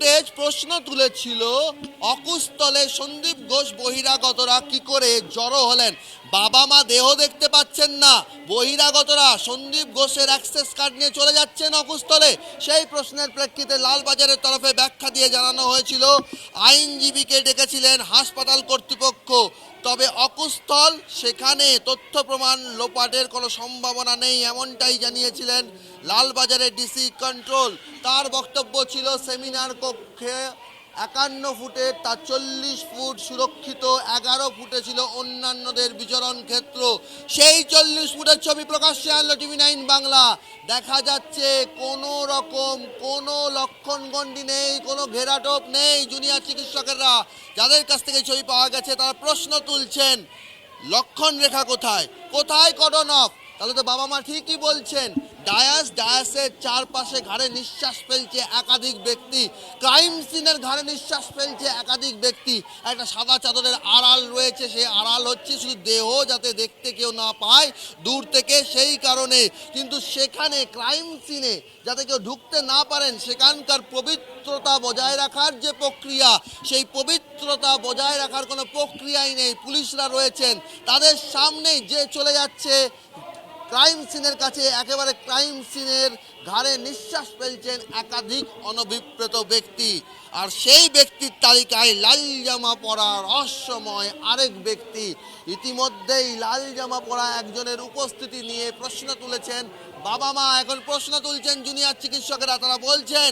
Footage প্রশ্ন তুলেছিল, অকুস্থলে সন্দীপ ঘোষ বহিরাগতরা কি করে জড়ো হলেন? বাবা মা দেহ দেখতে পাচ্ছেন না। বহিরাগতরা সন্দীপ ঘোষের অ্যাক্সেস কার্ড নিয়ে চলে যাচ্ছেন অকুস্থলে। সেই প্রশ্নের প্রেক্ষিতে লালবাজারের তরফে ব্যাখ্যা দিয়ে জানানো হয়েছিল, আইনজীবীকে ডেকেছিলেন হাসপাতাল কর্তৃপক্ষ। তবে অকুস্থল সেখানে তথ্য প্রমাণ লোপাটের কোনো সম্ভাবনা নেই, এমনটাই জানিয়েছিলেন লালবাজারের ডিসি কন্ট্রোল। তার বক্তব্য ছিল, সেমিনার কক্ষে একান্ন ফুটের তার চল্লিশ ফুট সুরক্ষিত, এগারো ফুটে ছিল অন্যান্যদের বিচরণ ক্ষেত্র। সেই চল্লিশ ফুটের ছবি প্রকাশ্যে আনলো টিভি নাইন বাংলা। দেখা যাচ্ছে কোনো রকম কোনো লক্ষণ গন্ডি নেই, কোনো ঘেরাটোপ নেই জুনিয়র চিকিৎসকেরা। যাদের কাছ থেকে ছবি পাওয়া গেছে, তারা প্রশ্ন তুলছেন, লক্ষণ রেখা কোথায়? কোথায় কটন অফ? তাহলে তো বাবা মা ঠিকই বলছেন। ডায়াস ডায়াসের চারপাশে ঘাড়ে নিঃশ্বাস ফেলছে একাধিক ব্যক্তি। ক্রাইম সিনের ঘাড়ে নিঃশ্বাস ফেলছে একাধিক ব্যক্তি। একটা সাদা চাদরের আড়াল রয়েছে, সেই আড়াল হচ্ছে শুধু দেহ যাতে দেখতে কেউ না পায়, দূর থেকে সেই কারণে। কিন্তু সেখানে ক্রাইম সিনে যাতে কেউ ঢুকতে না পারেন, সেখানকার পবিত্রতা বজায় রাখার যে প্রক্রিয়া, সেই পবিত্রতা বজায় রাখার কোনো প্রক্রিয়াই নেই। পুলিশরা রয়েছেন। তাদের সামনেই যে চলে যাচ্ছে ক্রাইম সিনের কাছে একেবারে ক্রাইম সিনের ঘাড়ে নিঃশ্বাস ফেলছেন একাধিক অনভিপ্রেত ব্যক্তি। আর সেই ব্যক্তির তালিকায় লাল জামা পরা রহস্যময় আরেক ব্যক্তি। ইতিমধ্যেই লাল জামা পরা একজনের উপস্থিতি নিয়ে প্রশ্ন তুলেছেন বাবা মা। এখন প্রশ্ন তুলছেন জুনিয়র চিকিৎসকেরা। তারা বলছেন,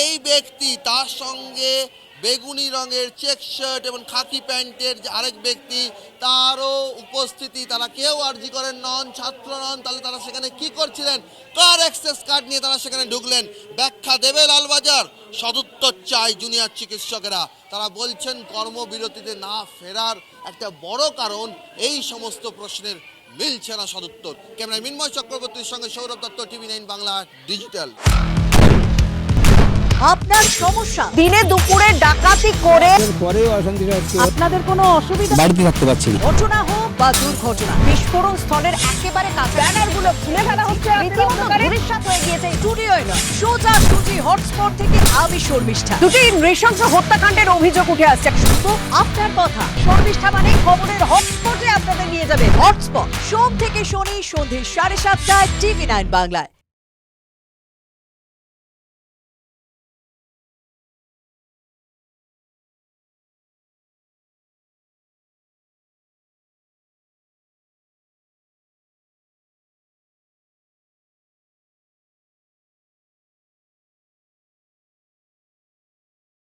এই ব্যক্তি তার সঙ্গে বেগুনি রঙের চেক শার্ট এবং খাকি প্যান্টের যে আরেক ব্যক্তি, তারও উপস্থিতি, তারা কেউ আর্জি করেন নন, ছাত্র নন, তাহলে তারা সেখানে কি করছিলেন? কার অ্যাক্সেস কার্ড নিয়ে তারা সেখানে ঢুকলেন? ব্যাখ্যা দেবে লালবাজার। সদুত্তর চাই জুনিয়র চিকিৎসকেরা। তারা বলছেন, কর্মবিরতিতে না ফেরার একটা বড় কারণ, এই সমস্ত প্রশ্নের মিলছে না সদুত্তর। ক্যামেরায় মিন্ময় চক্রবর্তীর সঙ্গে Sourav Dutta, TV nine Bangla, digital. আপনার সমস্যা? দিনে দুপুরে ডাকাতি করে পরেও অশান্তি আপনাদের কোনো অসুবিধা? বাড়িতে থাকতে পারছি ঘটনা হোক বা দুর্ঘটনা বিস্ফোরণ স্থলের একেবারে কাছে। ব্যানারগুলো খুলে ফেলা হচ্ছে রীতিমতো ভবিষ্যৎ হয়ে গিয়েছে স্টুডিওয় নয় সোজা সুজি হটস্পট থেকে আমি শর্মিষ্ঠা দুটি নৃশংস হত্যাকাণ্ডের অভিযোগ উঠে আসছে। শুধু আপনার কথা। শর্মিষ্ঠা মানে খবরের হটস্পটে আপনাদের নিয়ে যাবে হটস্পট। সোম থেকে শনি সন্ধে সাড়ে সাতটায় টিভি নাইন বাংলায়।